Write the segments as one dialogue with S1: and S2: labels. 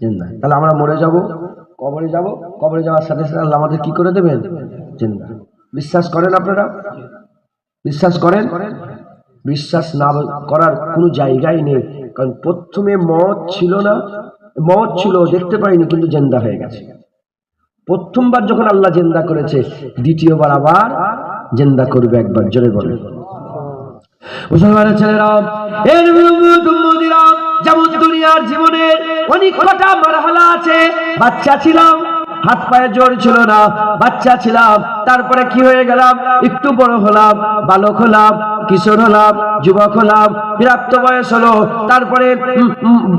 S1: জিন্দা তাহলে আমরা মরে যাব, কবরে যাব, কবরে যাওয়ার সাথে সাথে আল্লাহ আমাদের কি করে দেবেন? জিন্দা বিশ্বাস করেন আপনারা? বিশ্বাস করেন? বিশ্বাস না করার কোনো জায়গাই নেই। কারণ প্রথমে মত ছিল না, মত ছিল, দেখতে পাইনি, কিন্তু জেন্দা হয়ে গেছে। প্রথমবার যখন আল্লাহ জেন্দা করেছে, দ্বিতীয়বার আবার জেন্দা করবে একবার, জোরে বলে মুসলমানের ছেলেরা দুনিয়ার জীবনের অনেক কটা মারহালা আছে। বাচ্চা ছিলাম, হাত পায়ে জোর ছিল না, বাচ্চা ছিলাম। তারপরে কি হয়ে গেলাম? একটু বড় হলাম, বালক হলাম, কিশোর হলাম, যুবক হলাম প্রাপ্ত বয়স হলো। তারপরে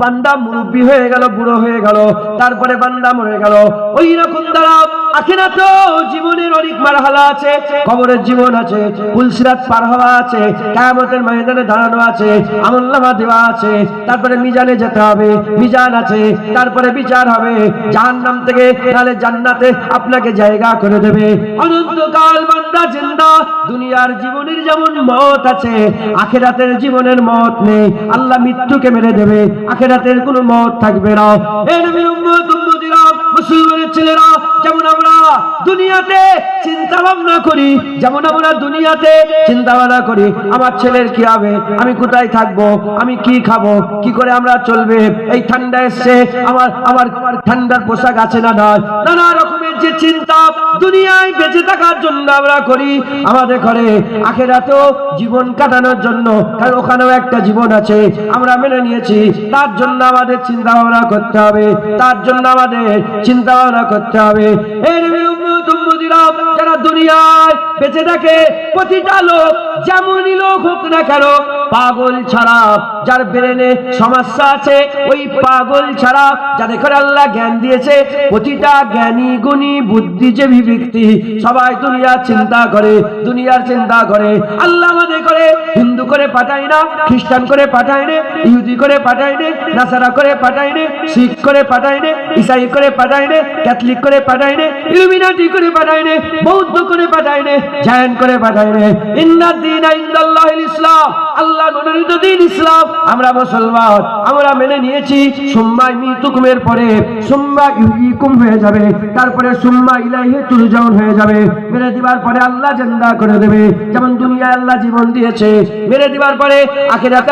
S1: বান্দা মুরব্বী হয়ে গেল, বুড়ো হয়ে গেল, তারপরে বান্দা মরে গেল। ওই রকম দ্বারা আখিরা তো জীবনের অনেক মারহালা আছে, কবরের জীবন আছে, পুলসিরাত পার হওয়া আছে, কায়ামতের ময়দানে দাঁড়ানো আছে, আমল্লামা দেওয়া আছে, তারপরে মিজানে যেতে হবে, মিজান আছে, তারপরে বিচার হবে, জাহান্নাম থেকে নালে জান্নাতে আপনাকে জায়গা করে দেবে। অনন্তকাল বান্দা জিন্দা, দুনিয়ার জীবনের যেমন মত আছে, আখেরাতের জীবনের মত নেই, আল্লাহ মৃত্যুকে মেরে দেবে, আখেরাতের কোনো মত থাকবে না। এ নবীর উম্মত, উম্মতিরা মুসলমানের ছেলেরা, যেমন আমরা দুনিয়াতে চিন্তা ভাবনা করি, যেমন আমরা দুনিয়াতে চিন্তা ভাবনা করি, আমার ছেলের কি হবে? আমি কোথায় থাকব? আমি কি খাব? কি করে আমরা চলবে? এই ঠান্ডা এসছে, আমার আমার ঠান্ডার পোশাক আছে না নয় নানা রকমের যে চিন্তা দুনিয়ায় বেঁচে থাকার জন্য আমরা করি, আমাদের ঘরে আখেরাতেও জীবন কাটানোর জন্য, কারণ ওখানেও একটা জীবন আছে, আমরা মেনে নিয়েছি, তার জন্য আমাদের চিন্তা ভাবনা করতে হবে, তার জন্য আমাদের চিন্তা ভাবনা করতে হবে। এর যারা দুনিয়ায় বেঁচে থাকে প্রতিটা লোক যেমনই লোক হোক না কেন পাগল ছাড়া যার ব্রেনে সমস্যা আছে ওই পাগল ছাড়া যাদের করে আল্লাহ জ্ঞান দিয়েছে প্রতিটা জ্ঞানী গুণী বুদ্ধিজীবী ব্যক্তি সবাই দুনিয়ার চিন্তা করে দুনিয়ার চিন্তা করে আল্লাহ আমাদের করে হিন্দু করে পাঠায় না খ্রিস্টান করে পাঠায় না ইহুদি করে পাঠায় না নাসারা করে পাঠায় না শিখ করে পাঠায় না ইসাই করে পাঠায় না ক্যাথলিক করে পাঠায় না ইলুমিনাটি করে পাঠায় না বৌদ্ধ করে পাঠায় না জৈন করে পাঠায় না ইন্নাদ দিন ইন্দাল্লাহিল ইসলাম যেমন দুনিয়ায় আল্লাহ জীবন দিয়েছে, মেরে দিবার পরে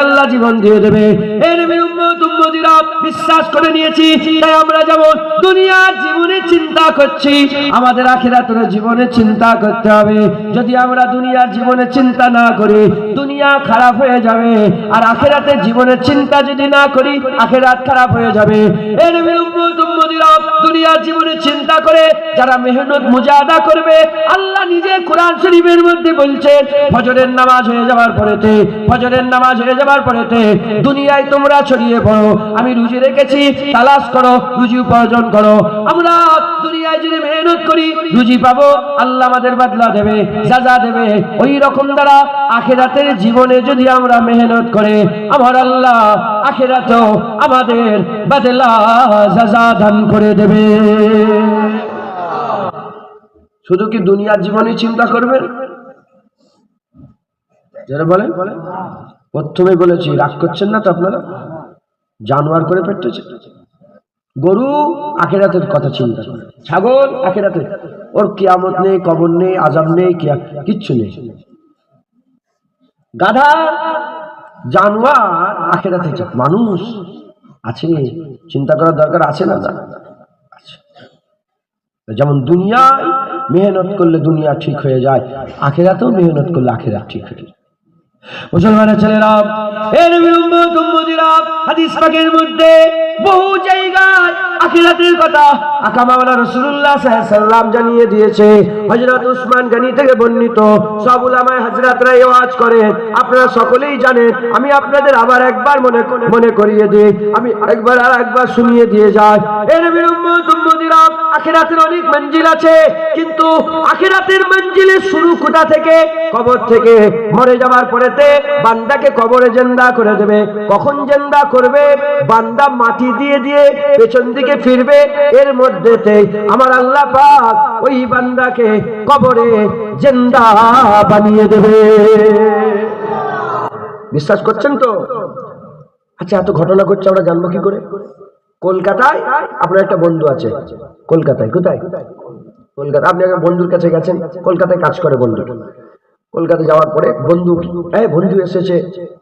S1: আল্লাহ জীবন দিয়ে দেবে। বিশ্বাস করে নিয়েছি, তাই আমরা যেমন দুনিয়ার জীবনে চিন্তা করছি, আমাদের আখিরাতের জীবনে চিন্তা করতে হবে। যদি আমরা দুনিয়ার জীবনে চিন্তা না করি, দুনিয়া খারাপ হয়ে যাবে। আর আখেরাতের জীবনের চিন্তা যদি না করি, আখেরাত খারাপ হয়ে যাবে। উম্মত জীবনে চিন্তা করে, যারা মেহনত করবে, আল্লাহ নিজে কোরআন শরীফের মধ্যে ফজরের নামাজ হয়ে যাওয়ার পরেতে, ফজরের নামাজ হয়ে যাওয়ার পরেতে, দুনিয়ায় তোমরা ছড়িয়ে পড়ো। আমি রুজি রেখেছি, তালাশ করো, রুজি উপার্জন করো। আমরা দুনিয়ায় যদি মেহনত করি, রুজি পাবো, আল্লাহ আমাদের বাদলা দেবে, সাজা দেবে। ওই রকম দ্বারা আখেরাতের জীবনে যদি আমরা মেহনত করে আমার আল্লাহ আখেরাতেও আমাদের বাদলা দান করে দেবে। শুধু কি দুনিয়ার জীবনে চিন্তা করবেন? যারা বলেন প্রথমে বলেছি, রাগ করছেন না তো আপনারা? জানোয়ার করে পেটেছে গরু আখেরাতের কথা চিন্তা করে ছাগল আখেরাতে ওর কিয়ামত নেই, কবর নেই আজাব নেই, কিয়া কিচ্ছু নেই। গাধা জানোয়ার আখেরাতে যায়। মানুষ আছে, চিন্তা করার দরকার আছে না? যেমন দুনিয়ায় মেহনত করলে দুনিয়া ঠিক হয়ে যায়, আখেরাতেও মেহনত করলে আখেরা ঠিক হয়ে যায়। মুসলমানের ছেলেরা এর বিলম্ব হাদিস পাকের মধ্যে বহু জায়গায় আখিরাতের কথা রসুল্লাহ সাল্লাম জানিয়ে দিয়েছে। হজরত উসমান গানি থেকে বর্ণিত সব উলামায় আপনারা সকলেই জানেন, আমি আপনাদের আবার একবার মনে মনে করিয়ে দিই, আমি একবার আর একবার শুনিয়ে দিয়ে যাই। এর আখিরাতের অনেক মঞ্জিল আছে, কিন্তু আখিরাতের মঞ্জিলের শুরু কোথা থেকে? কবর থেকে। মরে যাওয়ার পরেতে বান্দাকে কবরে জেন্দা করে দেবে। কখন জেন্দা করবে? বান্দা মাটি দিয়ে দিয়ে পেছন দিকে ফিরবে, এর মধ্যেতে আমার আল্লাহ পাক ওই বান্দাকে কবরে জেন্দা বানিয়ে দেবে। বিশ্বাস করছেন তো? আচ্ছা এত ঘটনা করছে আমরা জানব কি করে? কলকাতায় আপনার একটা বন্ধু আছে। কলকাতায়, কোথায়? কলকাতা, আপনি একটা বন্ধুর কাছে গেছেন, কলকাতায় কাজ করে বন্ধু কলকাতা যাওয়ার পরে বন্ধু হ্যাঁ বন্ধু এসেছে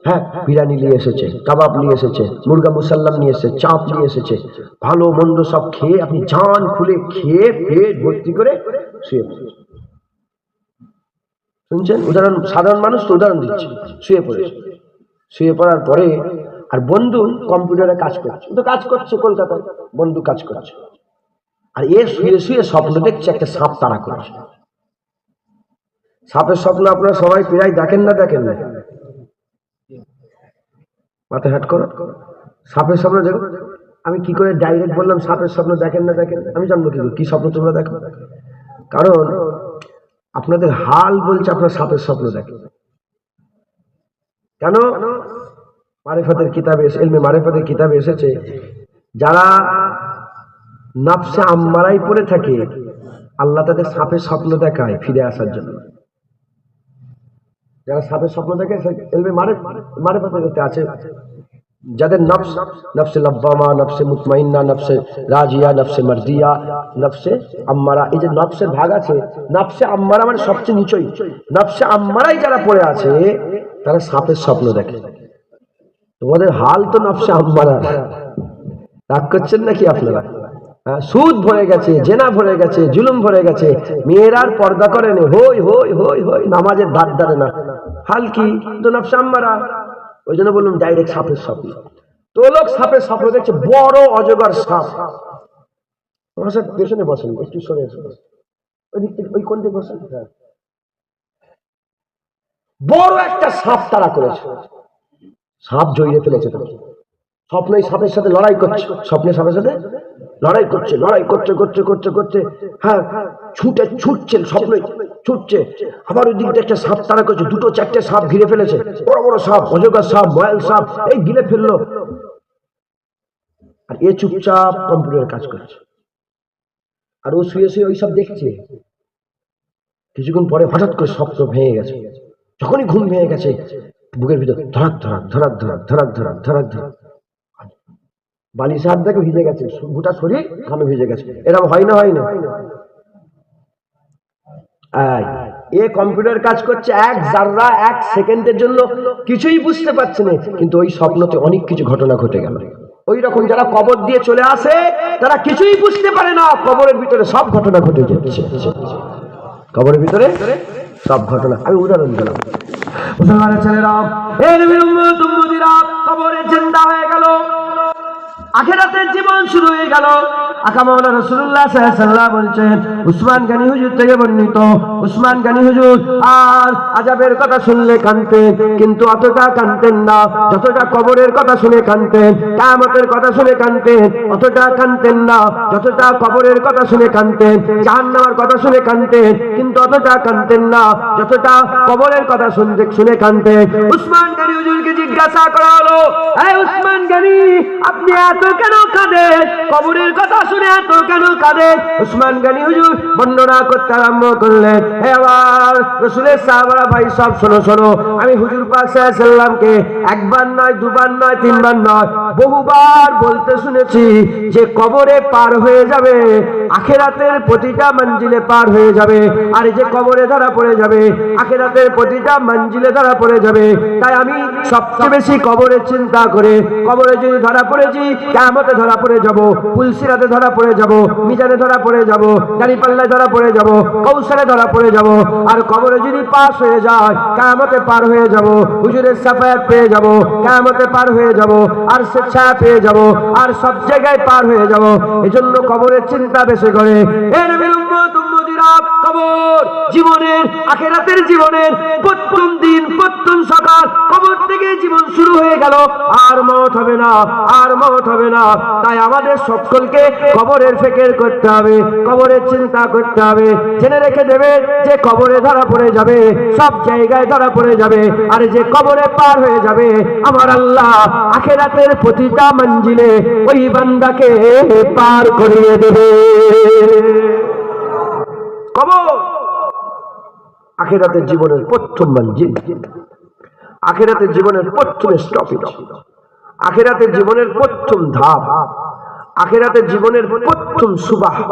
S1: হ্যাঁ বিরিয়ানি নিয়ে এসেছে, কাবাব নিয়ে এসেছে, মুরগা মুসাল্লাম নিয়ে এসেছে, চাপ নিয়ে এসেছে, ভালো মন্দ সব খেয়ে আপনি জান খুলে খেয়ে পেট ভর্তি করে শুয়ে পড়েছেন। শুনছেন? উদাহরণ, সাধারণ মানুষ তো উদাহরণ দিচ্ছে, শুয়ে পড়েছে। শুয়ে পড়ার পরে, আর বন্ধু কম্পিউটারে কাজ করছে তো কাজ করছে কলকাতায়, বন্ধু কাজ করছে। আর এ শুয়ে শুয়ে স্বপ্ন দেখছে, একটা সাপ তাড়া করছে। সাপের স্বপ্ন আপনারা সবাই প্রায় দেখেন না দেখেন না? মাথা হাট করো। সাপের স্বপ্ন দেখো। আমি কি করে ডাইরেক্ট বললাম সাপের স্বপ্ন দেখেন না দেখেন? আমি জানব কি কি স্বপ্ন তোমরা দেখো? কারণ আপনাদের হাল বলছে আপনার সাপের স্বপ্ন দেখেন। কেন? মারেফতের কিতাবে এলমে মারেফতের কিতাবে এসেছে, যারা নাফসে আম্মারাই পড়ে থাকে, আল্লাহ তাদের সাপের স্বপ্ন দেখায় ফিরে আসার জন্য। যারা সাপের স্বপ্ন দেখে এলবে মারে মারে ক্ষেত্রে আছে। যাদের নফস, নফসে লব্বামা, নফসে মুতমাইন্না, নফসে রাজিয়া, নফসে মারদিয়া, নফসে আম্মারা, এই যে নফসের ভাগ আছে, নফসে আম্মারা মানে সবচেয়ে নিচই। নফসে আম্মারাই যারা পড়ে আছে, তারা সাপের স্বপ্ন দেখে। তোমাদের হাল তো নফসে আম্মারা রাগ করছেন নাকি আপনারা? সুদ ভরে গেছে, জেনা ভরে গেছে, জুলুম ভরে গেছে। মেয়েরার পর্দা করে নে। হই হই হই হই, নামাজের ধার ধারে না। হাল কি? তো নফসে আম্মারা, ওই জন্য বললাম ডাইরেক্ট সাপের স্বপ্ন। তো সাপের স্বপ্ন দেখছে, বড় অজগর সাপ। আমার পেছনে বসেন, একটু সরে ওই দিক থেকে, ওই কোন দিকে বসেন। হ্যাঁ। বড় একটা সাপ তারা করেছে। সাপ জড়িয়ে ফেলেছে তাকে। স্বপ্নে সাপের সাথে লড়াই করছে। স্বপ্নে সাপের সাথে লড়াই করছে লড়াই করছে করছে করছে করছে। হ্যাঁ ছুটে, ছুটছে স্বপ্নে ছুটছে। আবার ওই দিকটা একটা সাপ তারা করছে, দুটো চারটে সাপ ঘিরে ফেলেছে। বড় বড় সাপ, অজগর সাপ ময়াল সাপ, এই ঘিরে ফেলল। আর এ চুপচাপ কম্পিউটার কাজ করছে। আর ও শুয়ে শুয়ে ওই সব দেখছে। কিছুক্ষণ পরে হঠাৎ করে স্বপ্ন ভেঙে গেছে। যখনই ঘুম ভেঙে গেছে, বুকের ভিতর ধরাক ধরাক ধরাক ধরাক ধরাক ধরাক ধরাক ধরাক। বালিশ হাত দেখে ভিজে গেছে, গোটা শরীর ঘামে ভিজে গেছে। এরকম হয় না হয় না? এ কম্পিউটার কাজ করছে এক জাররা, এক সেকেন্ডের জন্য, কিছুই বুঝতে পারছে না। কিন্তু ওই স্বপ্নতে অনেক কিছু ঘটনা ঘটে গেল। ওই রকম যারা কবর দিয়ে চলে আসে, তারা কিছুই বুঝতে পারে না, কবরের ভিতরে সব ঘটনা ঘটে যাচ্ছে। কবরের ভিতরে সব ঘটনা। আমি উদাহরণ দিলাম। মুসলমানের ছেলেরা কবরে জিন্দা হয়ে আখেরাতের জীবন শুরু হয়ে গেল। বলছেন, উসমান গানি হুজুর থেকে বর্ণিত, উসমান গানি হুজুর, আর কথা শুনলে কানতেন, কিন্তু অতটা কানতেন না, যতটা কবরের কথা শুনে কানতেন কথা শুনে কানতেন, অতটা কানতেন না, যতটা কবরের কথা শুনে কানতেন কথা শুনে কানতেন, কিন্তু অতটা কানতেন না, যতটা কবরের কথা শুনে কানতেন। উসমান গানি হুজুরকে জিজ্ঞাসা করা হলো, এই উসমান গানি, আপনি এত কেন কাঁদেন কবরের কথা শুনে এত কেন কাঁদেন উসমান গানি হুজুর বর্ণনা করতে আরম্ভ করলেন। হে রসুলের সাহাবারা ভাই, সব শোনো শোনো। আমি হুজুর সাল্লামকে একবার নয়, দুবার নয়, তিনবার নয়, বহুবার বলতে শুনেছি যে কবরে পার হয়ে যাবে, আখেরাতের প্রতিটা মঞ্জিলে পার হয়ে যাবে। আর যে কবরে ধরা পড়ে যাবে, আখেরাতের প্রতিটা মঞ্জিলে ধরা পড়ে যাবে। তাই আমি সবচেয়ে বেশি কবরের চিন্তা করে, কবরে যদি ধরা পড়েছি কেমতে ধরা পড়ে যাব, পুলসিরাতে ধরা পড়ে যাব, মিজানে ধরা পড়ে যাব, গাড়িপাল্লায় ধরা পড়ে যাব, কৌশলে ধরা পড়ে যাব। আর কবরে যদি পাস হয়ে যায়, কামতে পার হয়ে যাব, হুজুরের সাফায়াত পেয়ে যাব, কামতে পার হয়ে যাব, আর স্বেচ্ছা পেয়ে যাব, আর সব জায়গায় পার হয়ে যাব। এজন্য কবরের চিন্তা বেশি করে। এর বিলম্ব কবর জীবনের, আখেরাতের জীবনের প্রথম দিন প্রথম সকাল কবর থেকে জীবন শুরু হয়ে গেল। আর মত হবে না, আর মত হবে না। তাই আমাদের সকলকে কবরের ফেকের করতে হবে কবরের চিন্তা করতে হবে। জেনে রেখে দেবে যে কবরে ধরা পড়ে যাবে, সব জায়গায় ধরা পড়ে যাবে। আর যে কবরে পার হয়ে যাবে, আমার আল্লাহ আখেরাতের প্রতিটা মঞ্জিলে ওই বান্দাকে পার করিয়ে দেবে। কবর। আখেরাতের জীবনের প্রথম মঞ্জিল। আখেরাতের জীবনের প্রথম স্টপেজ। আখেরাতের জীবনের প্রথম ধাপ। আখেরাতের জীবনের প্রথম সুবাহ।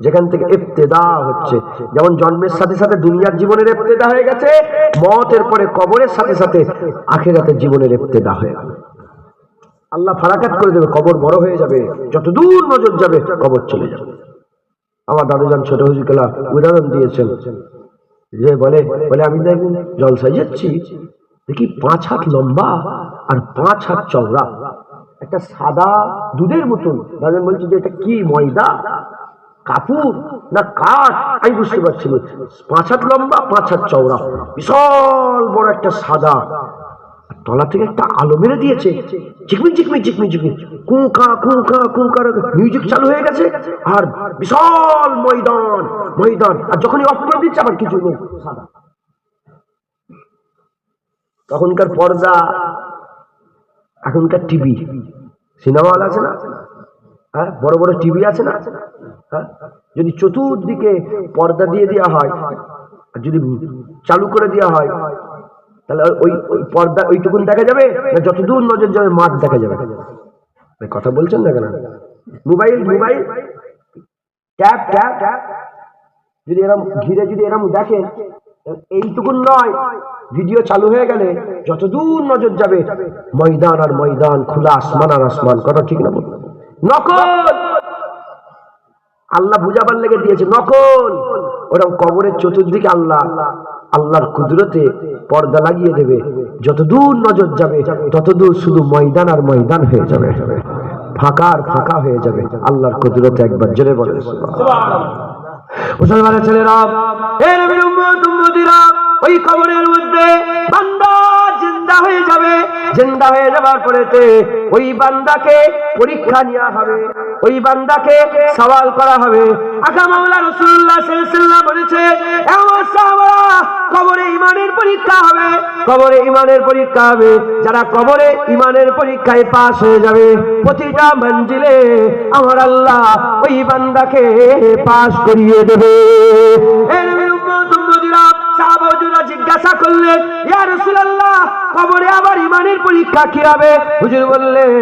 S1: যেখান থেকে ইফতেদা হচ্ছে। যেমন জন্মের সাথে সাথে দুনিয়ার জীবনের ইফতেদা হয়ে গেছে, মতের পরে কবরের সাথে সাথে আখেরাতের জীবনের ইফতেদা হয়ে গেল। আল্লাহ ফারাকাত করে দেবে, কবর বড় হয়ে যাবে যত দূর নজর যাবে, কবর চলে যাবে। আমার দাদুজান ছোট হুজুকেলা উদাহরণ দিয়েছেন। যে বলে বলে, আমি একদিন জলসায় যাচ্ছি। দেখি পাঁচ হাত লম্বা আর পাঁচ হাত চওড়া। একটা সাদা দুধের মতন। দাদুন বলছে, যে এটা কি ময়দা? কাপুর না কাঠ? আমি বুঝতে পারছি পাঁচ হাত লম্বা, পাঁচ হাত চওড়া। বিশাল বড় একটা সাদা তলা থেকে একটা আলো মেরে দিয়েছে। চিকমিক চিকমিক চিকমিক চিকমিক। কুঁকা কুঁকা কুঁকার মিউজিক চালু হয়ে গেছে আর বিশাল ময়দান ময়দান। আর যখনই অফ করে দিচ্ছে, আবার কিছু নেই তখনকার পর্দা, এখনকার টিভি। সিনেমা হল আছে না? হ্যাঁ? বড় বড় টিভি আছে না? হ্যাঁ? যদি চতুর্দিকে পর্দা দিয়ে দেওয়া হয়, আর যদি চালু করে দেওয়া হয় তাহলে ওই ওই পর্দা ওইটুকুন দেখা যাবে? না যতদূর নজর যাবে, মাঠ দেখা যাবে? কথা বলছেন না কেন? Mobile mobile. Tap tap. Tap যদি এরম ঘিরে যদি এরম দেখেন, এইটুকুন নয়। ভিডিও চালু হয়ে গেলে যতদূর নজর যাবে, ময়দান আর ময়দান, খোলা আসমান আর আসমান, কথা ঠিক না বলুন নকল! আল্লাহ বুঝাবার লেগে দিয়েছে, নকল! ওরকম কবরের চতুর্দিকে আল্লাহ, আল্লাহর কুদরতে পর্দা লাগিয়ে দেবে। যতদূর নজর যাবে, ততদূর শুধু ময়দান আর ময়দান হয়ে যাবে। ফাঁকা আর ফাঁকা হয়ে যাবে। আল্লাহর কুদরতে একবার জোরে বলে। মুসলমানের ছেলেরা ওই কবরের মধ্যে বান্দা জিন্দা হয়ে যাবে। জিন্দা হয়ে যাবার পরেতে ওই বান্দাকে পরীক্ষা নেওয়া হবে। ওই বান্দাকে সওয়াল করা হবে। আকা মাওলা রাসূলুল্লাহ সাল্লাল্লাহু বলেছে কবরে ইমানের পরীক্ষা হবে। কবরে ইমানের পরীক্ষা হবে। যারা কবরে ইমানের পরীক্ষায় পাশ হয়ে যাবে, প্রতিটা মঞ্জিলে আমার আল্লাহ ওই বান্দাকে পাশ করিয়ে দেবে। জিজ্ঞাসা করলেন, ইয়া রাসূলুল্লাহ কবরে আবার ইমানের পরীক্ষা কি হবে? হুজুর বললেন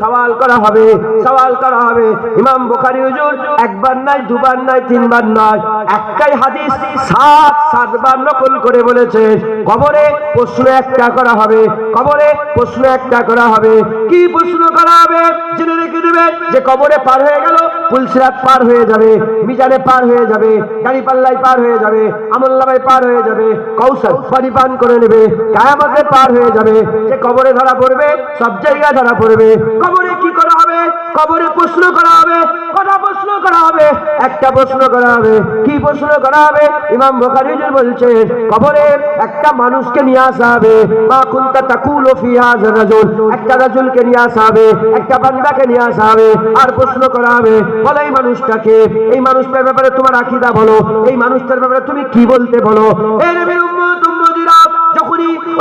S1: সওয়াল করা হবে, সওয়াল করা হবে। ইমাম বুখারী হুজুর, একবার নয়, দুবার নয়, তিনবার নয়, একটাই হাদিস সাত, সাতবার নকল করে বলেছে, কবরে প্রশ্ন একটা করা হবে, কবরে প্রশ্ন একটা করা হবে। কি প্রশ্ন করা হবে? জেনে রেখে দেবে যে কবরে পার হয়ে গেল, পুলসিরাত পার হয়ে যাবে, মিজানে পার হয়ে যাবে গাড়ি পাল্লাই পার হয়ে যাবে আমল্লামায় পার হয়ে যাবে কৌশল পানি পান করে নেবে, কায়ামতে পার হয়ে যাবে। যে কবরে ধরা পড়বে, সব জায়গায় ধরা পড়বে। কবরে কি করা হবে? কবরে প্রশ্ন করা হবে। কটা প্রশ্ন করা হবে? একটা প্রশ্ন করা হবে। কি প্রশ্ন করা হবে? ইমাম বোখারি বলছে, কবরে একটা মানুষকে নিয়ে আসা হবে। মা কুনতা তাকুলু ফি রাজুল। একটা রাজুলকে নিয়ে আসা হবে, একটা বান্দাকে নিয়ে আসা হবে। আর প্রশ্ন করা হবে, বলে এই মানুষটাকে, এই মানুষটার ব্যাপারে তোমার আকীদা বলো। এই মানুষটার ব্যাপারে তুমি কি বলতে বলো? উম্মতিরা যখনই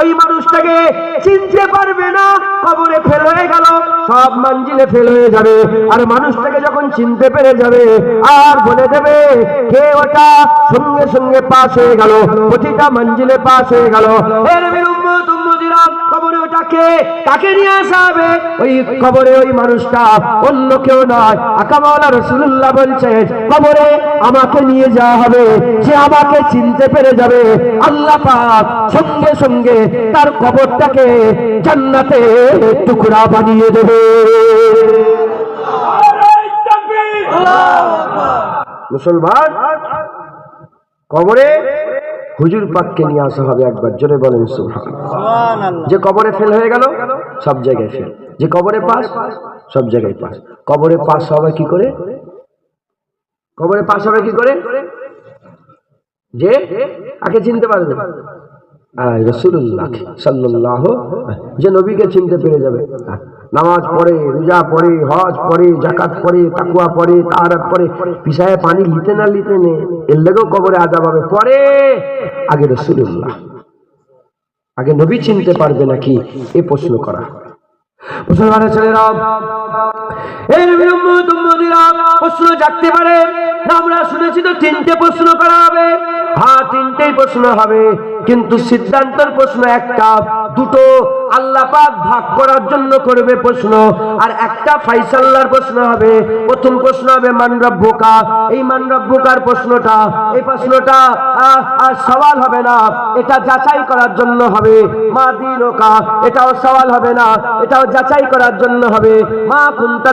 S1: ওই মানুষটাকে চিনতে পারবে না, কবরে ফেল হয়ে গেল, সব মঞ্জিলে ফেল হয়ে যাবে। আর মানুষটাকে যখন চিনতে পেরে যাবে, আর বলে দেবে, কে ওটা? সঙ্গে সঙ্গে পাশ হয়ে গেল, প্রতিটা মঞ্জিলে পাশ হয়ে গেল। এর উম্মত ওটাকে তাকে নিয়ে আসা ওই কবরে ওই মানুষটা অন্য কেউ নয়। আকামাওয়ালা রসুল্লাহ বলছে, কবরে আমাকে নিয়ে যাওয়া হবে। আমাকে চিনতে পেরে যাবে। আল্লাহ পাক সঙ্গে সঙ্গে তার কবরটাকে জান্নাতে টুকরা বানিয়ে দেবে। মুসলমান, কবরে হুজুর পাককে নিয়ে আসা হবে একবার। জোরে বলেন সুহান যে কবরে ফেল হয়ে গেল সব জায়গায় ফেল যে কবরে পাস সব জায়গায় পাস। কবরে পাস হবে কি করে? কবরে পাস হবে কি করে? যে আগে চিনতে পারবে। রসুল্লাহ সাল্লাহ যে নবীকে চিনতে পেরে যাবে। নামাজ পড়ে, রোজা পড়ে, হজ পড়ে জাকাত পড়ে তাকুয়া পড়ে, তাহারাত পড়ে, পিসায় পানি লিতে না লিতে নে, এর লেগেও কবরে আজাব হবে। পরে আগে রসুল্লাহ আগে নবী চিনতে পারবে নাকি? এ প্রশ্ন করা। মুসলমানের ছেলেরা এই উম্মত প্রশ্ন জাগতে পারে। আমরা শুনেছি তো তিনটে প্রশ্ন করা হবে। হ্যাঁ তিনটেই প্রশ্ন হবে। কিন্তু সিদ্ধান্তের প্রশ্ন একটা, দুটো আল্লাহ পাক ভাগ করার জন্য করবে প্রশ্ন। আর একটা ফাইসাল্লার প্রশ্ন হবে। প্রথম প্রশ্ন হবে মানরব্বুকা এই মানরব্বুকার প্রশ্নটা, এই প্রশ্নটা আর সওয়াল হবে না। এটা যাচাই করার জন্য হবে। মা দিনকা? এটাও সওয়াল হবে না। এটাও যাচাই করার জন্য হবে। মা কুন্তা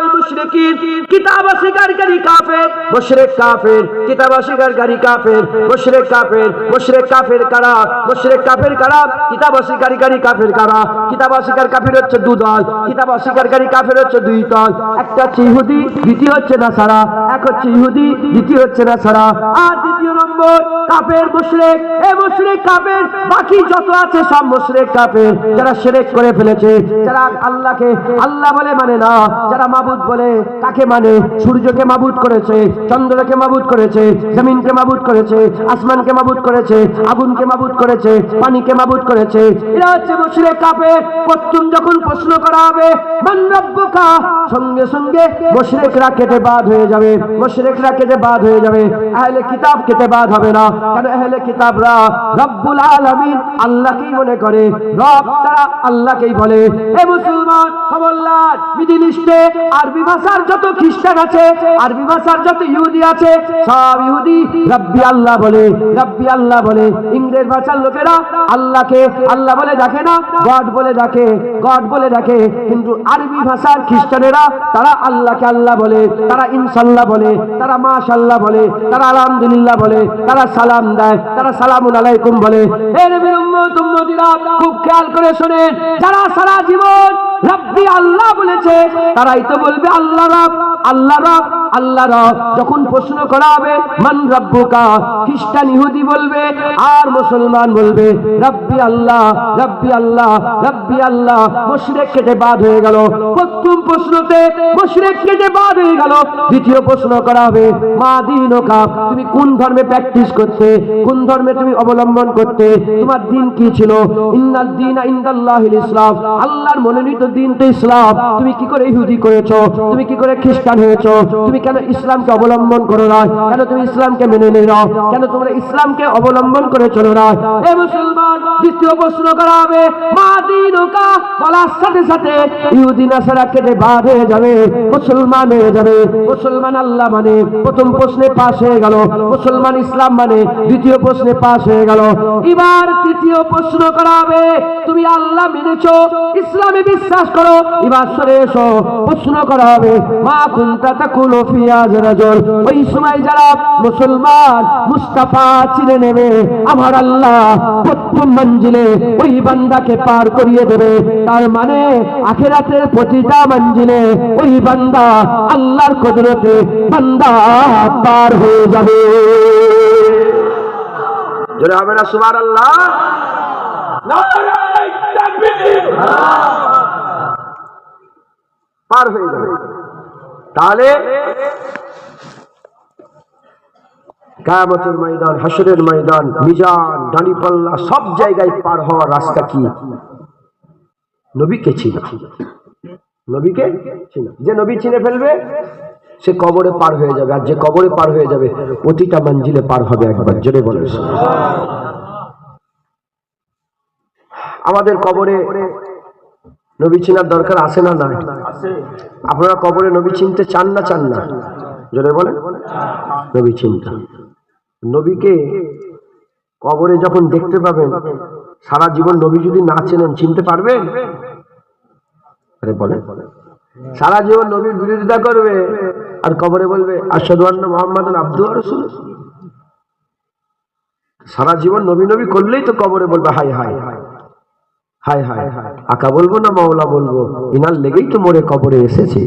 S1: মুশরিকিন, কিতাব কাফের, মুশরিক কাফের, কিতাব কাফের, মুশরিক কাফের মুশরিক কাফের কারা, মুশরিক কাফের কারা, কিতাব কাফের কারা, কিতাব অস্বীকার কাফের হচ্ছে দল, কিতাব কাফের হচ্ছে দুই দল, একটা ইহুদি, দ্বিতীয় হচ্ছে না সারা এক হচ্ছে ইহুদি, দ্বিতীয় হচ্ছে না সারা আর দ্বিতীয় নম্বর কাফের, মুশরিক, এ মুশরিক কাফের, বাকি যত আছে সব মুশরিক কাফের, যারা শিরক করে ফেলেছে, যারা আল্লাহকে, আল্লাহ বলে মানে না, যারা মাবুদ বলে, কাকে মানে? সূর্যকে মাবুদ করেছে, চন্দ্রকে মাবুদ করেছে, জমিনকে মাবুদ করেছে, আসমানকে মাবুদ করেছে, আগুনকে মাবুদ করেছে, পানিকে মাবুদ করেছে। এরা হচ্ছে মুশরিক কাফের। প্রথম যখন প্রশ্ন করা হবে, মান রব্বুকা? সঙ্গে সঙ্গে মুশরিকরা কেটে বাদ হয়ে যাবে, মুশরিকরা কেটে বাদ হয়ে যাবে। আহলে কিতাব কেটে বাদ হবে না। কারণ আহলে কিতাবরা? রব্বুল আলামিন আল্লাহকেই মনে করে। রব তারা আল্লাহকেই বলে। এ মুসলমান, খবরদার মিডিল ইস্টে আরবি ভাষার যত খ্রিস্টান আছে, আরবি ভাষার যত ইহুদি আছে, সব ইহুদি রব্বি আল্লাহ বলে, রব্বি আল্লাহ বলে। ইংরেজ ভাষার লোকেরা আল্লাহকে আল্লাহ বলে ডাকে না, গড বলে ডাকে গড বলে ডাকে কিন্তু আরবি ভাষার খ্রিস্টানেরা, তারা আল্লাহকে আল্লাহ বলে, তারা ইনশাল্লাহ বলে, তারা মাশাল্লাহ বলে, তারা আলহামদুলিল্লাহ বলে, তারা সালাম দেয়, তারা সালামুন আলাইকুম বলে। খুব খেয়াল করে শোনেন, যারা সারা জীবন রব্বি আল্লাহ বলেছে, তারাই তো বলবে আল্লাহ আল্লাহ আল্লাহ যখন প্রশ্ন করা হবে, মান রব্বুকা, খ্রিস্টান, ইহুদি বলবে, আর মুসলমান বলবে আল্লাহ আল্লাহ আল্লাহ, মুশরিক কেটে বাদ হয়ে গেল। প্রথম প্রশ্নতে মুশরিক কেটে বাদ হয়ে গেল। দ্বিতীয় প্রশ্ন করা হবে, মা তুমি কোন ধর্মে প্র্যাকটিস করতে, কোন ধর্মে তুমি অবলম্বন করতে, তোমার দিন কি ছিল? ইন্নাল দিন ইন্দাল্লাহিল ইসলাম, আল্লাহর মনোনীত দিন তো ইসলাম। তুমি কি করে ইহুদি করেছ? তুমি কি করে খ্রিস্টান হয়েছো? তুমি কেন ইসলামকে অবলম্বন করো না কেন তুমি ইসলামকে মেনে নিয়ে নাও কেন তোমরা ইসলামকে অবলম্বন করে চলো না? মানে মুসলমান ইসলাম মানে দ্বিতীয় প্রশ্নে পাশ হয়ে গেল। এবার তৃতীয় প্রশ্ন করা হবে, তুমি আল্লাহ মেনেছো, ইসলামে বিশ্বাস করো। এবার সরে এসো, প্রশ্ন করা হবে। মা কুন্তা তাকুলু ফিয়াজ রাজুল। ওই সময় যারা মুসলমান মুস্তাফা চিনে নেবে আমার আল্লাহ প্রথম মঞ্জিলে ওই বান্দাকে পার করিয়ে দেবে। তার মানে আখেরাতের প্রতিটা মঞ্জিলে ওই বান্দা আল্লাহর কদরতে বান্দা পার হয়ে যাবে। জোরে হবে না সুবার আল্লাহ পার হয়ে যাবে। তাহলে কায়ামতের ময়দান হাসরের ময়দান, মিজান ডানিপাল্লা সব জায়গায় পার হওয়ার রাস্তা কি? নবীকে নবীকে যে নবী চিনে ফেলবে, সে কবরে পার হয়ে যাবে। আর যে কবরে পার হয়ে যাবে, প্রতিটা মঞ্জিলে পার হবে একবার। জোরে বলে আমাদের কবরে নবী চিনার দরকার আছে না নাই? আপনারা কবরে নবী চিনতে চান না চান না? জোরে বলেন। নবী চিন্তা। নবীকে কবরে যখন দেখতে পাবেন সারা জীবন নবী যদি না চেনেন চিনতে পারবেন? আরে বলে সারা জীবন নবীর বিরোধিতা করবে আর কবরে বলবে আসাদু আন্না মোহাম্মদ আব্দুল রসুল সারা জীবন নবী নবী করলেই তো কবরে বলবে হাই হাই হাই হাই আকা বলব না মাওলা বলব? ইনার লেগেই তো মরে কবরে এসেছে।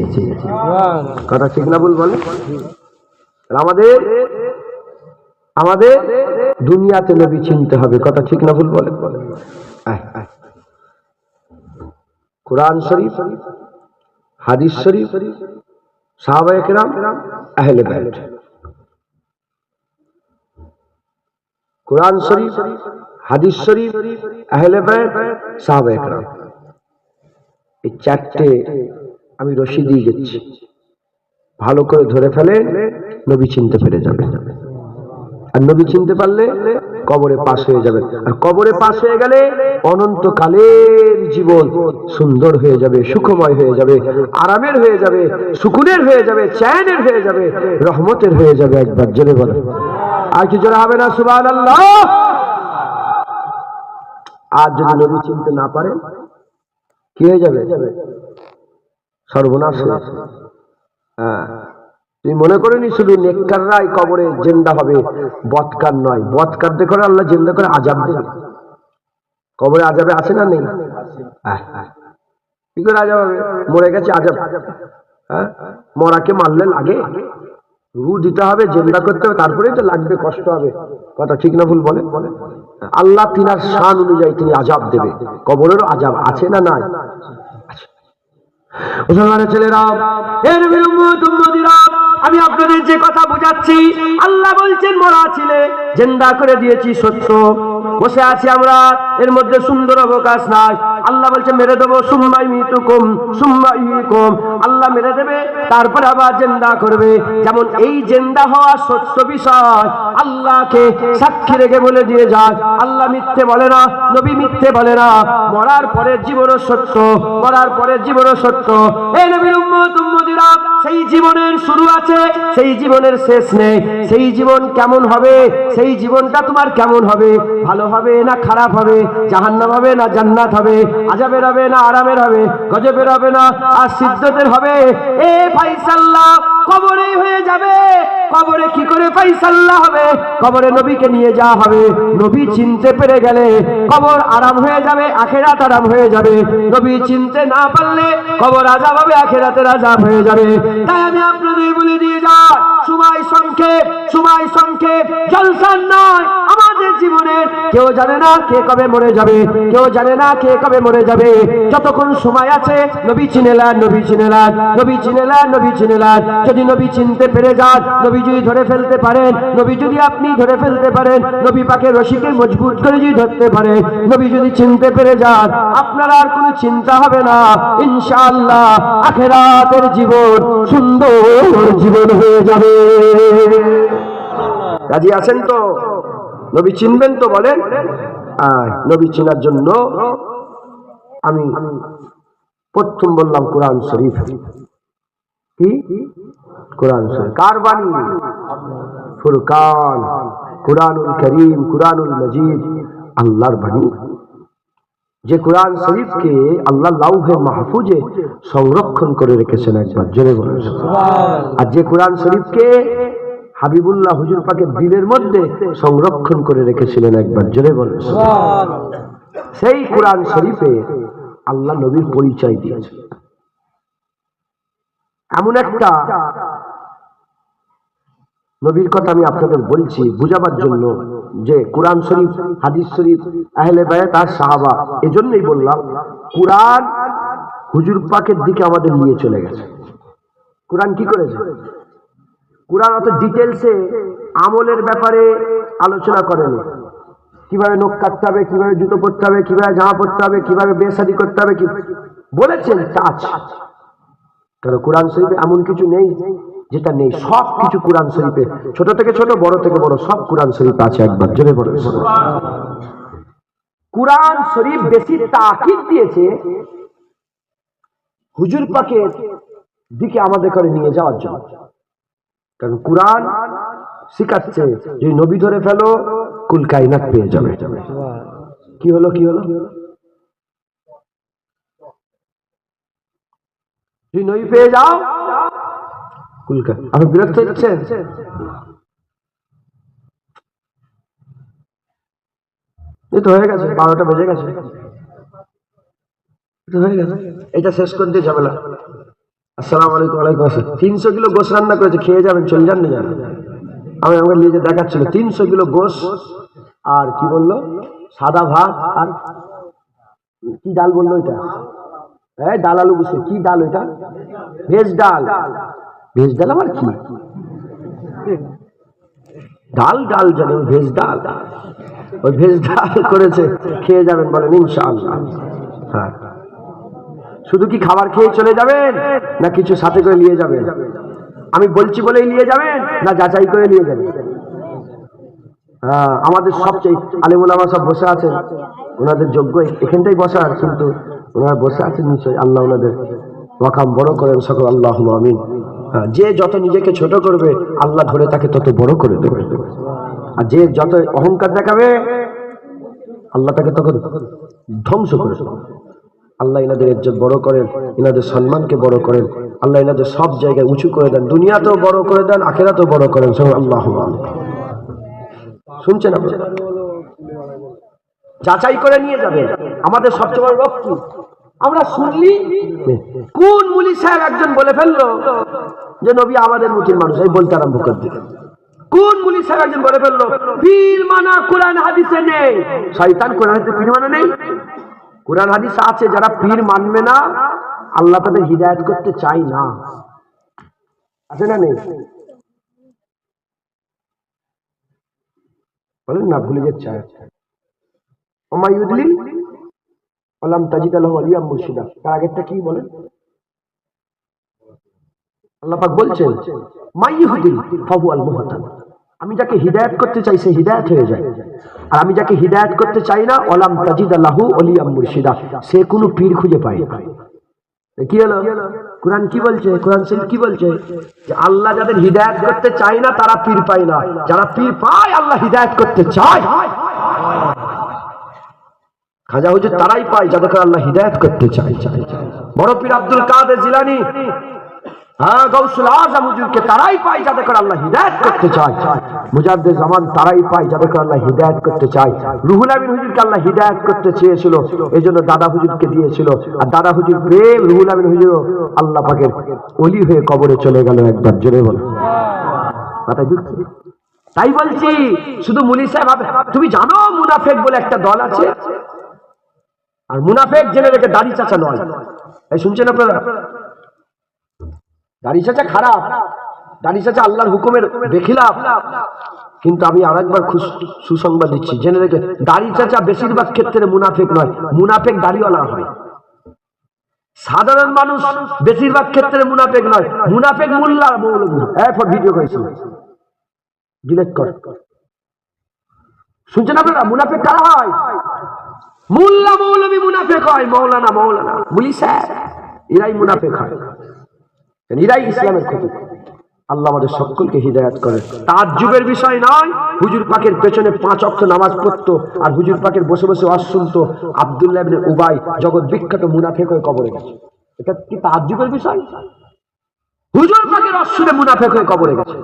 S1: কথা ঠিক না বল বলে আমাদের আমাদের দুনিয়াতে নবী চিনতে হবে। কথা ঠিক না ভুল বলে। কোরআন শরীফ, হাদিস শরীফ সাহাবা একরাম আহলে কোরআন শরীফ হাদিস শরীফ, আহলে বাইত, সাহাবা একরাম। এই চারটে আমি রশি দিয়ে যাচ্ছি ভালো করে ধরে ফেলে নবী চিনতে পেরে যাবে। আর নবী চিনতে পারলে কবরে পাশ হয়ে যাবে। আর কবরে পাশ হয়ে গেলে অনন্তকালের জীবন সুন্দর হয়ে যাবে, সুখময় হয়ে যাবে, আরামের হয়ে যাবে, সুকুনের হয়ে যাবে, চ্যানের হয়ে যাবে, রহমতের হয়ে যাবে একবার, জোরে বলে। আর কি জোরে হবে না সুবাহ আল্লাহ আর যদি নবী চিনতে না পারে, কি হয়ে যাবে? সর্বনাশ হয়ে তুমি মনে করেনি শুধু নেককাররাই কবরে জেন্দা হবে? বৎকার নয়। বৎকার দেখে আল্লাহ জেন্দা করে আজাব দেবে। কবরে আজাবে আছে না নেই? হ্যাঁ। কি করে আজাব হবে? মরে গেছে আজাব। হ্যাঁ? মরাকে মারলে লাগে। রু দিতে হবে, জেন্দা করতে হবে, তারপরেই তো লাগবে, কষ্ট হবে। কথা ঠিক না ভুল বলে বলে? আল্লাহ তিনার শান অনুযায়ী তিনি আজাব দেবে। কবরেরও আজাব আছে না নাই? মুসলমানের ছেলেরা আমি আপনাদের যে কথা বুঝাচ্ছি, আল্লাহ বলছেন, মরা ছিলে, জেন্দা করে দিয়েছি সত্য। বসে আছি আমরা, এর মধ্যে সুন্দর অবকাশ নাই। আল্লাহ বলছে, মেরে দেবো, সুম্মাই মিতুকুম, সুম্মাই কম আল্লাহ মেরে দেবে, তারপরে আবার জেন্দা করবে। যেমন এই জেন্দা হওয়া সত্য বিষয়, আল্লাহকে সাক্ষী রেখে বলে দিয়ে যায়। আল্লাহ মিথ্যে বলে না, নবী মিথ্যে বলে না। মরার পরের জীবনও সত্য, মরার পরের জীবনও সত্য। এই নবীর উম্মত, উম্মতিরা সেই জীবনের শুরু আছে, সেই জীবনের শেষ নেই। সেই জীবন কেমন হবে, সেই জীবনটা তোমার কেমন হবে? ভালো হবে না খারাপ হবে? জাহান্নাম হবে না জান্নাত হবে? আজাবের হবে না আরামের হবে? গজবের হবে না আর সিদ্ধতের হবে? এ ফাইসাল্লাহ কবরেই হয়ে যাবে। কবরে কি করে ফাইসাল্লাহ হবে? কবরে নবীকে নিয়ে যাওয়া হবে। নবী চিনতে পেরে গেলে কবর আরাম হয়ে যাবে, আখেরাত আরাম হয়ে যাবে। নবী চিনতে না পারলে কবর আজাব হবে, আখেরাতের আজাব হয়ে যাবে। তাই আমি আপনাদের বলে দিয়ে যা সময় সংক্ষেপ, সময় সংক্ষেপ জলসান নয়, আমাদের জীবনে। কেউ জানে না কে কবে মরে যাবে, কেউ জানে না কে কবে মরে যাবে। যতক্ষণ সময় আছে, নবী চিনেলান নবী চিনেলান নবী চিনেলান নবী চিনেলান যদি নবী চিনতে পেরে যান, নবী যদি ধরে ফেলতে পারেন, নবী যদি আপনি ধরে ফেলতে পারেন, নবী পাকে রশিকে মজবুত করে যদি ধরতে পারেন, নবী যদি চিনতে পেরে যান, আপনার আর কোনো চিন্তা হবে না। ইনশাআল্লাহ, আখেরাতের জীবন সুন্দর জীবন হয়ে যাবে। রাজি আছেন তো? নবী চিনবেন তো বলেন? নবী চিনার জন্য আমি প্রথম বললাম কোরআন শরীফ। কি? কোরআন শরীফ। কার বাণী? ফুরকান। কোরআনুল করিম, কোরআনুল মজিদ। আল্লাহর বাণী। যে কোরআন শরীফকে আল্লাহ লাউহে মাহফুজে সংরক্ষণ করে রেখেছেন একবার জোরে বলেন। আর যে কোরআন শরীফকে হাবিবুল্লাহ হুজুর পাকের দিলের মধ্যে সংরক্ষণ করে রেখেছিলেন একবার জোরে বলেন। সেই কোরআন শরীফে আল্লাহ নবীর পরিচয় দিয়েছে এমন একটা নবীর কথা আমি আপনাদের বলছি বুঝাবার জন্য যে কোরআন শরীফ, হাদিস শরীফ, আহলে বায়াত আর সাহাবা, এজন্যই বললাম, কোরআন হুজুর পাকের দিকে আমাদের নিয়ে চলে গেছে। কোরআন কি করেছে? কোরআন অত ডিটেলসে আমলের ব্যাপারে আলোচনা করেনি। কীভাবে নখ কাটতে হবে, কীভাবে জুতো পরতে হবে, কীভাবে জামা পরতে হবে, কীভাবে বেসাদি করতে হবে, কি বলেছেন? তা কারণ কোরআন শরীফে এমন কিছু নেই যেটা নেই সব কিছু কোরআন শরীফে। ছোট থেকে ছোট, বড় থেকে বড়, সব কোরআন শরীফে আছে একবার, জোরে বলে। কোরআন শরীফ বেশি তাকিদ দিয়েছে, হুজুর পাকের দিকে আমাদের করে নিয়ে যাওয়ার জন্য। কারণ কোরআন শিখাচ্ছে, যে নবী ধরে ফেলো, কুল কাইনাত পেয়ে যাবে। কি হলো কি হলো? যদি নবী পেয়ে যাও কুল কা- আপনি বিরক্ত হচ্ছেন? এই তো হয়ে গেছে বারোটা বেজে গেছে। হয়ে গেছে। এটা শেষ করতে ঝামেলা। আসসালামু আলাইকুম ওয়ালাইকুম আসসালাম। তিনশো কিলো গোস রান্না করেছে খেয়ে যাবেন চলে যান না যান আমি আমাকে নিয়ে যে দেখাচ্ছিল তিনশো কিলো গোস আর কি বলল? সাদা ভাত আর কি ডাল বলল এটা হ্যাঁ ডাল আলু বুঝছে কি ডাল ওইটা? ভেজ ডাল। ভেজ ডাল আবার কি? ডাল ডাল জানি ওই ভেজ ডাল। ওই ভেজ ডাল করেছে, খেয়ে যাবেন বলেন ইনশাআল্লাহ। হ্যাঁ। শুধু কি খাবার খেয়ে চলে যাবেন, না কিছু সাথে করে নিয়ে যাবেন? আমি বলছি বলেই নিয়ে যাবেন, না যাচাই করে নিয়ে যাবেন? হ্যাঁ আমাদের সবচেয়ে আলিমুল আমার সব বসে আছেন। ওনাদের যোগ্য এখানটাই বসার কিন্তু ওনারা বসে আছেন নিশ্চয়ই। আল্লাহ ওনাদের ওয়াকাম বড় করেন, সকল আল্লাহ আমিন। যে যত নিজেকে ছোট করবে, আল্লাহ ধরে তাকে তত বড় করে দেবে। আর যে যত অহংকার দেখাবে, আল্লাহ তাকে তখন ধ্বংস করে আল্লাহ ইনাদের ইজ্জত বড় করেন ইনাদের সম্মানকে বড় করেন, আল্লাহ ইনাদের সব জায়গায় উঁচু করে দেন, দুনিয়াতেও বড় করে দেন, আখেরাতেও বড় করেন সব আল্লাহ শুনছেন আপনারা? যাচাই করে নিয়ে যাবে আমাদের সবচেয়ে বড় কি? আমরা শুনলি? কোন মুলি সাহেব একজন বলে ফেলল যে, নবী আমাদের মুটির মানুষ এই বলতে আরম্ভ করে দিল। কোন মুলি সাহেব একজন বলে ফেলল পীর মানা, কোরআন হাদিসে নেই। শয়তান, কোরআন হাদিসে পীর মানা নেই? কোরআন হাদিস আছে, যারা পীর মানবে না, আল্লাহ তাদের হিদায়ত করতে চাই না। আছে না নেই? বলেন না, ভুলে যাচ্ছে আলাম তাজিদ আল্লাহ মুর্শিদা। তার আগেরটা কি বলেন আল্লাহ পাক বলছেন মাইহুদিন ফাহু আল মুহতাদ আমি যাকে হিদায়াত করতে চাই, সে হিদায়াত হয়ে যায়। আর আমি যাকে হিদায়াত করতে চাই না ওলাম তাজিদ আল্লাহু অলিয়াম মুর্শিদা। সে কোনো পীর খুঁজে পায় না। কি হলো? কোরআন কি বলছে? কোরআন শরীফ কি বলছে? যে আল্লাহ যাদের হিদায়াত করতে চায় না, তারা পীর পায় না। যারা পীর পায়, আল্লাহ হিদায়াত করতে চায়। খাজা হুজুর তারাই পায় যাদেরকে আল্লাহ হিদায়াত করতে চায়। বড় পীর আব্দুল কাদের জিলানি হ্যাঁ করতে আর দাদা আমিন কবরে চলে গেল একবার, জোরে বলো। তাই বলছি, শুধু মুলি সাহেব, তুমি জানো মুনাফেক বলে একটা দল আছে? আর মুনাফেক জেনে রেখে দাড়ি চাচা নয়। এই শুনছেন আপনারা? দাড়ি চাচা খারাপ। দাড়ি চাচা আল্লাহর হুকুমের বেখিলাফ। কিন্তু আমি আর একবার সুসংবাদ দিচ্ছি। জেনে রেখে, দাড়ি চাচা বেশিরভাগ ক্ষেত্রে মুনাফেক নয়। মুনাফেক দাড়িওয়ালা হয়। সাধারণ মানুষ বেশিরভাগ ক্ষেত্রে মুনাফেক নয়। মুনাফেক মোল্লা মৌলবী এরপর ভিডিও করেছি। ডিলেট কর। শুনছেন আপনারা? মুনাফেক কারা হয়? মোল্লা মুনাফেক হয়, মৌলানা মৌলানা, বলি স্যার, এরাই মুনাফেক হয়। এরাই ইসলামের ক্ষতি আল্লাহ আমাদের সকলকে করে। তার যুগের বিষয় নয়, হুজুর পাকের পেছনে পাঁচ অক্ষ নামাজ পড়তো আর হুজুর পাকের বসে বসে ওয়াজ শুনতো। আব্দুল্লাহ উবাই জগৎ বিখ্যাত মুনাফেক হয়ে কবরে গেছে। এটা কি তার যুগের বিষয়? হুজুর পাকের অশ্বরে মুনাফেক হয়ে কবরে গেছে।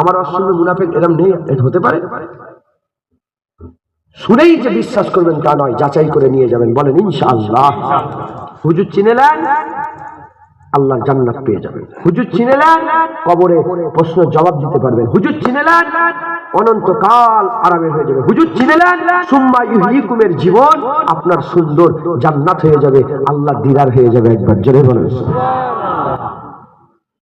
S1: আমার অশ্বরে মুনাফেক এরম নেই হতে পারে। শুনেই যে বিশ্বাস করবেন তা নয়, যাচাই করে নিয়ে যাবেন। বলেন, ইনশাআল্লাহ। হুজুর চিনেলেন, আল্লাহ জান্নাত পেয়ে যাবেন। হুজুর চিনেলেন, কবরে প্রশ্ন জবাব দিতে পারবেন। হুজুর চিনেলেন, অনন্তকাল আরামে হয়ে যাবে। হুজুর চিনেলেন, সুম্মা ইউহিকুমের জীবন আপনার সুন্দর জান্নাত হয়ে যাবে, আল্লাহ দিদার হয়ে যাবে একবার। জোরে বলেন